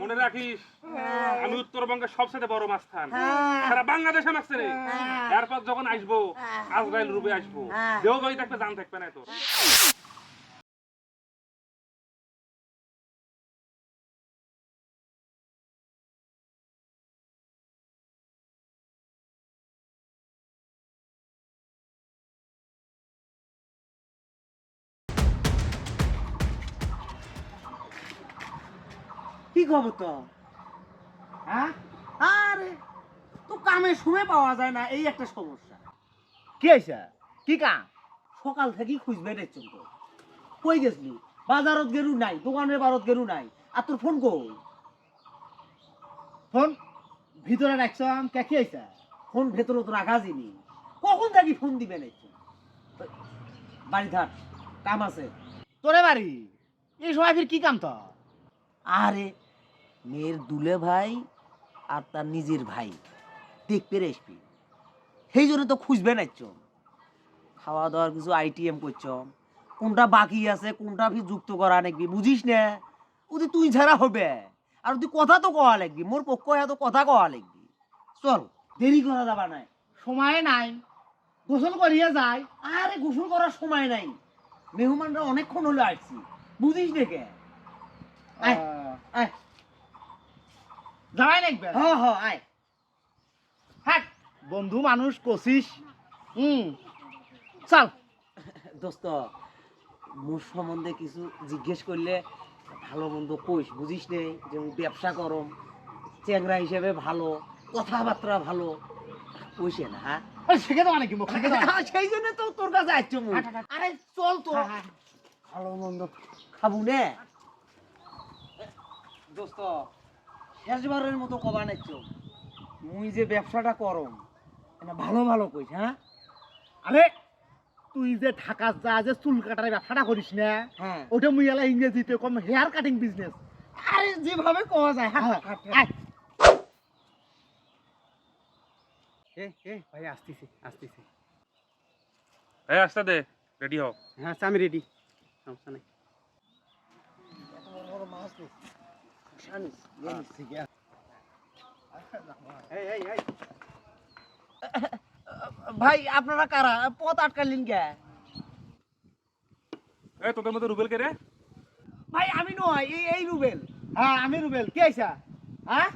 মনে রাখিস? আমি উত্তরবঙ্গের সবচেয়ে বড় মাছ থান। সারা বাংলাদেশে মাছ রে হ্যাঁ। এরপর যখন আসব আজরাইল রূপে আসব। হ্যাঁ। দেহ ভাই থাকবে জান থাকবে না তোর কি খবর তো হ্যাঁ? আরে তো কামে সময় পাওয়া যায় না এই একটা সমস্যা। কি হয়েছে? কি কাম? সকাল থেকেই খুঁজবে দেখছেন তো কই গেছলি? বাজারত গেরু নাই দোকানের বারত গেরু নাই। আর তোর ফোন কই? ফোন? ভিতরে রাখছাম কে কি হয়েছে? ফোন ভেতরে তো রাখা যিনি কখন থাকি ফোন দিবে দেখছেন বাড়ি থাক কাম আছে। তোরে বাড়ি? এই সময় ফির কি কাম তো আরে মেয়ের দুলে ভাই আর তার নিজের ভাই। দেখবে রেসপি সেই জন্য তো খুঁজবে নাইছ খাওয়া দাওয়ার কিছু আইটিএম করছ। কোনটা বাকি আছে কোনটা ফি যুক্ত করা নাকবি বুঝিস না? ওদি তুই ছাড়া হবে। আর তুই কথা তো কওয়া লাগবি মোর পক্ষ এত কথা কওয়া লাগবি। চল দেরি করা যাবা নাই সময় নাই। গোসল করিয়া যায় আরে গোসল করার সময় নাই। মেহমানরা অনেকক্ষণ হলো আসছি। বুঝিস দেখে আয় আয়। যাওয়াই নাকবে হ হ আয়। হাট বন্ধু মানুষ কষিস। হুম চল। দোস্ত মোর সম্বন্ধে কিছু জিজ্ঞেস করলে ভালো মন্দ কইস বুঝিস নে? যেমন ব্যবসা করম চেংরা হিসেবে ভালো কথাবার্তা ভালো। কইসে না হ্যাঁ? শিখে নাকি শিখে দেওয়া হ্যাঁ, সেই জন্য তো তোর কাছে আসছো। আরে চল তো। ভালো মন্দ খাব নে? দোস্ত শেষবারের মতো কবা নাচ্ছ মুই যে ব্যবসাটা করম এটা ভালো ভালো কইস হ্যাঁ? আরে তুই যে ঢাকা যা যে চুল কাটার ব্যবসাটা করিস না হ্যাঁ। ওটা মুই এলা ইংরেজিতে কম হেয়ার কাটিং বিজনেস আরে যেভাবে কওয়া যায় হ্যাঁ হ্যাঁ। এ এ ভাই আসতেছি আসতেছি। এই আসতে দে রেডি হও। হ্যাঁ আচ্ছা, আমি রেডি সমস্যা নেই। জানিস, এই এই এই ভাই আপনারা কারা? পথ আটকালেন কে? এই তোদের মধ্যে রুবেল কে রে? ভাই আমি নয় এই এই রুবেল। হ্যাঁ আমি রুবেল। কি আইসা? হ্যাঁ?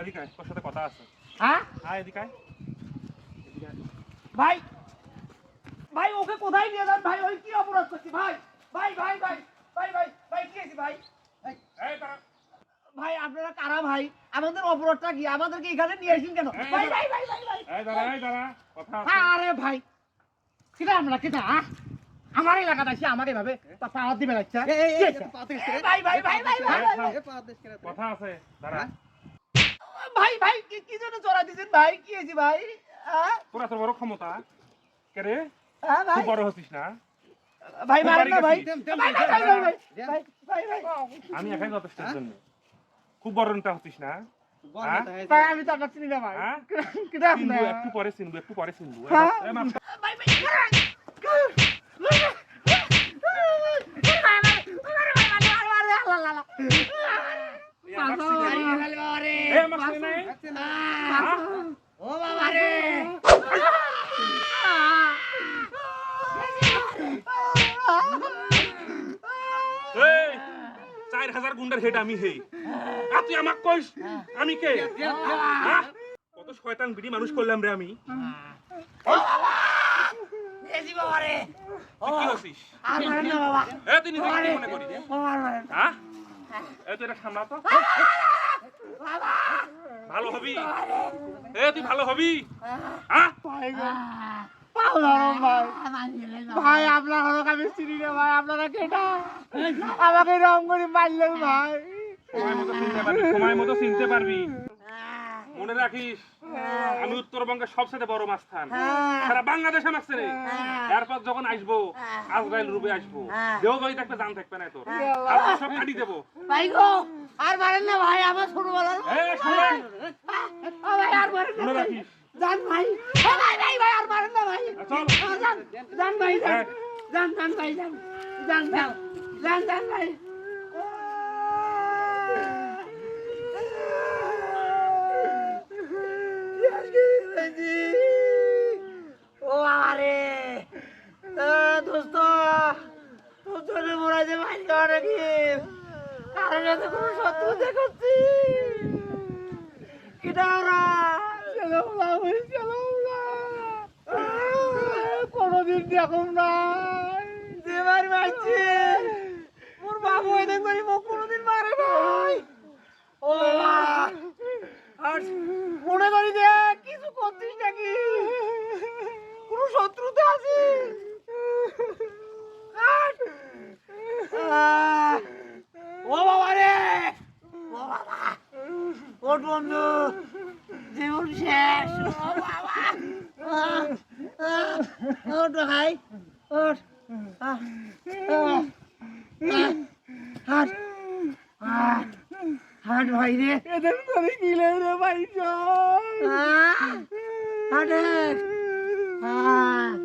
এদিকে আয়, তোর সাথে কথা আছে। হ্যাঁ? আয় এদিকে আয়। ভাই ভাই ওকে কোথায় নিয়ে যান? ভাই ওই কি অপরাধ করছি? ভাই ভাই ভাই ভাই ভাই ভাই ভাই কি আছে ভাই। ভাই আপনারা কারা ভাই? আমাদের অপরাধটা কি? আমাদেরকে এখানে নিয়ে আসেন কেন? ভাই ভাই ভাই ভাই ভাই। এই দাঁড়া, এই দাঁড়া। কথা আছে। আরে ভাই। কিটা আমরা কিটা হ্যাঁ আমার এলাকাতে আসি আমার এভাবে পাওয়ার দিবে লাগছে কি হইছে? ভাই ভাই ভাই ভাই ভাই ভাই কথা আছে। দাঁড়া ভাই ভাই কি কি জন্য চড়া দিছেন ভাই? কি হয়েছে ভাই? হ্যাঁ তোর এত বড় ক্ষমতা। কে রে? হ্যাঁ ভাই। বড় হচ্ছিস না? ভাই খুব মারেন না ভাই। ভাই ভাই ভাই ভাই ভাই ভাই ভাই। আমি একাই যথেষ্ট জন্য। খুব বড় হতিস না হ্যাঁ? আমি তো আপনার চিনি না ভাই। হ্যাঁ? একটু পরে চিনবো একটু পরে চিনবো গুন্ডার হেড আমি হেই। আর তুই আমাক কইস আমি কে? হ্যাঁ? কত শয়তান বিড়ি মানুষ করলাম রে আমি। কি হচ্ছিস এ তুই নিজেকে কি মনে। হ্যাঁ? এ তুই এটা সামলা তো। ভালো হবি। এ তুই ভালো হবি। হ্যাঁ? ভাই। ভাই আপনার হরক আমি চিনি না ভাই আপনারা কেটা আমাকে রং করে মারলেন ভাই। সময় মতো চিনতে পারবি সময় মতো চিনতে পারবি। মনে রাখিস আমি উত্তরবঙ্গের সবচেয়ে বড় মাস্তান। সারা বাংলাদেশে মারছে রে। এরপর যখন আসব আজরাইল রূপে আসব। দেহ বাড়ি থাকবে জান থাকবে না তোর। আর সব কাটি দেবো। ভাই গো আর মারেন না ভাই আমার ছোটবেলার এ সময় ভাই। আর মারেন না মনে রাখিস। জান ভাই ভাই ভাই ভাই। যান ভাই যান যান যান যান যান ভাই। ও আরে দোস্ত, তোর মনে যে মাইল খাওয়া নাকি? কারণ এত কোনো শত্রু দেখাচ্ছি। কিটা ওরা? চলো চলো কোনোদিন দেখুন না। মোর বাবু এদের করে কোনোদিন মারে নাই ও আর মনে করি যে কিছু করছিস নাকি কোনো শত্রুতে আছে ও বাবা রে ও বাবা ওর বন্ধু জীবন শেষ ও বাবা ওঠ ভাই আহ, হাট হাট হাট ভাই রে এদের করে গিলে রে ভাই সব আহ, হাট হাট হাট